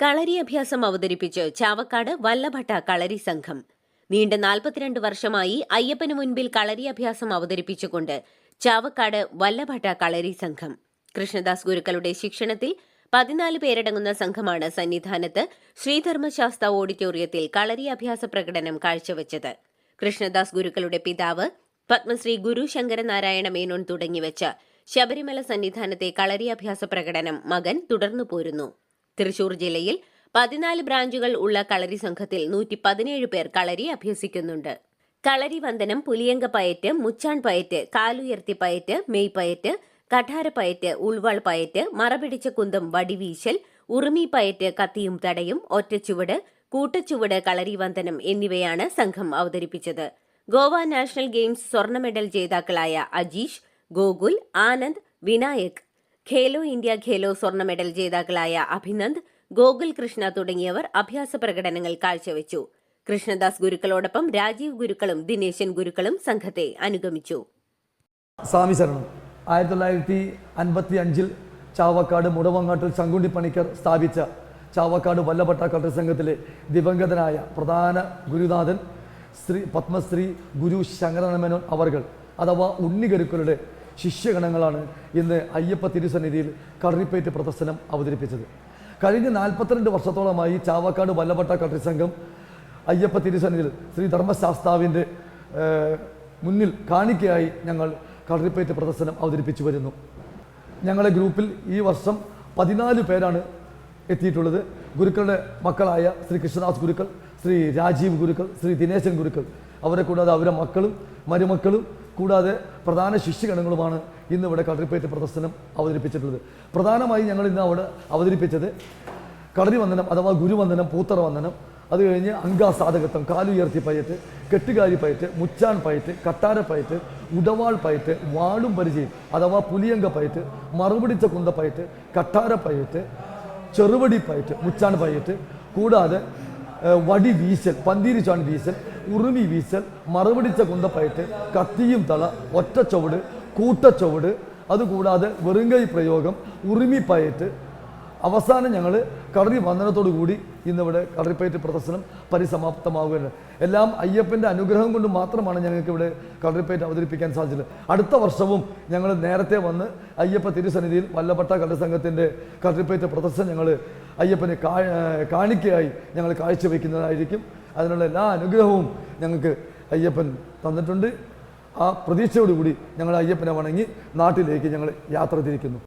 കളരി അഭ്യാസം അവതരിപ്പിച്ച് ചാവക്കാട് വല്ലഭട്ട കളരി സംഘം. നീണ്ട നാൽപ്പത്തിരണ്ട് വർഷമായി അയ്യപ്പന് മുൻപിൽ കളരി അഭ്യാസം അവതരിപ്പിച്ചുകൊണ്ട് ചാവക്കാട് വല്ലഭട്ട കളരി സംഘം. കൃഷ്ണദാസ് ഗുരുക്കളുടെ ശിക്ഷണത്തിൽ പതിനാല് പേരടങ്ങുന്ന സംഘമാണ് സന്നിധാനത്ത് ശ്രീധർമ്മശാസ്ത്ര ഓഡിറ്റോറിയത്തിൽ കളരി അഭ്യാസ പ്രകടനം കാഴ്ചവെച്ചത്. കൃഷ്ണദാസ് ഗുരുക്കളുടെ പിതാവ് പത്മശ്രീ ഗുരു ശങ്കരനാരായണ മേനോൻ തുടങ്ങിവെച്ച ശബരിമല സന്നിധാനത്തെ കളരി അഭ്യാസ പ്രകടനം മകൻ തുടർന്നു പോരുന്നു. തൃശൂർ ജില്ലയിൽ പതിനാല് ബ്രാഞ്ചുകൾ ഉള്ള കളരി സംഘത്തിൽ നൂറ്റി പതിനേഴ് പേർ കളരി അഭ്യസിക്കുന്നുണ്ട്. കളരി വന്ദനം പുലിയങ്ക പയറ്റ് മുച്ചാൺ പയറ്റ് കാലുയർത്തി പയറ്റ് മെയ് പയറ്റ് കഠാര പയറ്റ് ഉൾവാൾ പയറ്റ് മറപിടിച്ച കുന്തം വടിവീശൽ ഉറുമി പയറ്റ് കത്തിയും തടയും ഒറ്റച്ചുവട് കൂട്ടച്ചുവട് കളരി വന്ദനം എന്നിവയാണ് സംഘം അവതരിപ്പിച്ചത്. ഗോവ നാഷണൽ ഗെയിംസ് സ്വർണ മെഡൽ ജേതാക്കളായ അജീഷ് ഗോകുൽ ആനന്ദ് വിനായക് ഖേലോ ഇന്ത്യ ഖേലോ സ്വർണ മെഡൽ ജേതാക്കളായ അഭിനന്ദ് ഗോകുൽ കൃഷ്ണ തുടങ്ങിയവർ അഭ്യാസ പ്രകടനങ്ങൾ കാഴ്ചവെച്ചു. കൃഷ്ണദാസ് ഗുരുക്കളോടൊപ്പം രാജീവ് ഗുരുക്കളും ദിനേശൻ ഗുരുക്കളും സംഘത്തെ അനുഗമിച്ചു. സ്വാമി ശരണം. ആയിരത്തി തൊള്ളായിരത്തി അൻപത്തി അഞ്ചിൽ ചാവക്കാട് മുടവങ്ങാട്ടിൽ ശങ്കുണ്ടി പണിക്കർ സ്ഥാപിച്ച ചാവക്കാട് വല്ലഭട്ട കട്ടർ സംഘത്തിലെ ദിവംഗതനായ പ്രധാന ഗുരുനാഥൻ ശ്രീ പത്മശ്രീ ഗുരു ശങ്കരനമേനോൻ അവർകൾ അഥവാ ഉണ്ണിഗരുക്കളുടെ ശിഷ്യഗണങ്ങളാണ് ഇന്ന് അയ്യപ്പ തിരുസന്നിധിയിൽ കറിപ്പേറ്റ് പ്രദർശനം അവതരിപ്പിച്ചത്. കഴിഞ്ഞ നാൽപ്പത്തിരണ്ട് വർഷത്തോളമായി ചാവക്കാട് വല്ലപ്പെട്ട കളരി സംഘം അയ്യപ്പ തിരുസന്നിധിയിൽ ശ്രീ ധർമ്മശാസ്താവിന്റെ മുന്നിൽ കാണിക്കയായി ഞങ്ങൾ കടറിപ്പേറ്റ് പ്രദർശനം അവതരിപ്പിച്ചു വരുന്നു. ഞങ്ങളുടെ ഗ്രൂപ്പിൽ ഈ വർഷം പതിനാല് പേരാണ് എത്തിയിട്ടുള്ളത്. ഗുരുക്കളുടെ മക്കളായ ശ്രീ കൃഷ്ണദാസ് ഗുരുക്കൾ ശ്രീ രാജീവ് ഗുരുക്കൾ ശ്രീ ദിനേശൻ ഗുരുക്കൾ അവരെ കൂടാതെ അവരെ മക്കളും മരുമക്കളും കൂടാതെ പ്രധാന ശിഷ്യഗണങ്ങളുമാണ് ഇന്ന് ഇവിടെ കടറിപ്പേറ്റ് പ്രദർശനം അവതരിപ്പിച്ചിട്ടുള്ളത്. പ്രധാനമായി ഞങ്ങൾ ഇന്ന് അവിടെ അവതരിപ്പിച്ചത് കടറി വന്ദനം അഥവാ ഗുരുവന്ദനം പൂത്തറ വന്ദനം അത് കഴിഞ്ഞ് അങ്കാസാധകത്വം കാലുയർത്തി പയറ്റ് കെട്ടുകാരി പയറ്റ് മുച്ചാൻ പയറ്റ് കട്ടാര പയറ്റ് ഉടവാൾ പയറ്റ് വാളും പരിചയം അഥവാ പുലിയങ്ക പയറ്റ് മറുപിടിച്ച കുന്ത പയറ്റ് കട്ടാര പയറ്റ് ചെറുവടി പയറ്റ് മുച്ചാൻ പയറ്റ് കൂടാതെ വടി വീശൽ പന്തീരിച്ചാൻ വീശൽ ഉറുമി വീശൽ മറുപിടിച്ച കുന്തപ്പയറ്റ് കത്തിയും തള ഒറ്റ ചുവട് കൂട്ടച്ചുവട് അതുകൂടാതെ വെറുങ്കൈ പ്രയോഗം ഉറുമി പയറ്റ്. അവസാനം ഞങ്ങൾ കളറി വന്ദനത്തോടു കൂടി ഇന്നിവിടെ കളറിപ്പയറ്റ് പ്രദർശനം പരിസമാപ്തമാവുകയാണ്. എല്ലാം അയ്യപ്പന്റെ അനുഗ്രഹം കൊണ്ട് മാത്രമാണ് ഞങ്ങൾക്ക് ഇവിടെ കളറിപ്പയറ്റ് അവതരിപ്പിക്കാൻ സാധിച്ചത്. അടുത്ത വർഷവും ഞങ്ങൾ നേരത്തെ വന്ന് അയ്യപ്പ തിരുസന്നിധിയിൽ വല്ലപ്പെട്ട കളരി കടറിപ്പയറ്റ് പ്രദർശനം ഞങ്ങൾ അയ്യപ്പനെ കാണിക്കയായി ഞങ്ങൾ കാഴ്ചവെക്കുന്നതായിരിക്കും. അതിനുള്ള എല്ലാ അനുഗ്രഹവും ഞങ്ങൾക്ക് അയ്യപ്പൻ തന്നിട്ടുണ്ട്. ആ പ്രതീക്ഷയോടുകൂടി ഞങ്ങൾ അയ്യപ്പനെ വണങ്ങി നാട്ടിലേക്ക് ഞങ്ങൾ യാത്ര തിരിക്കുന്നു.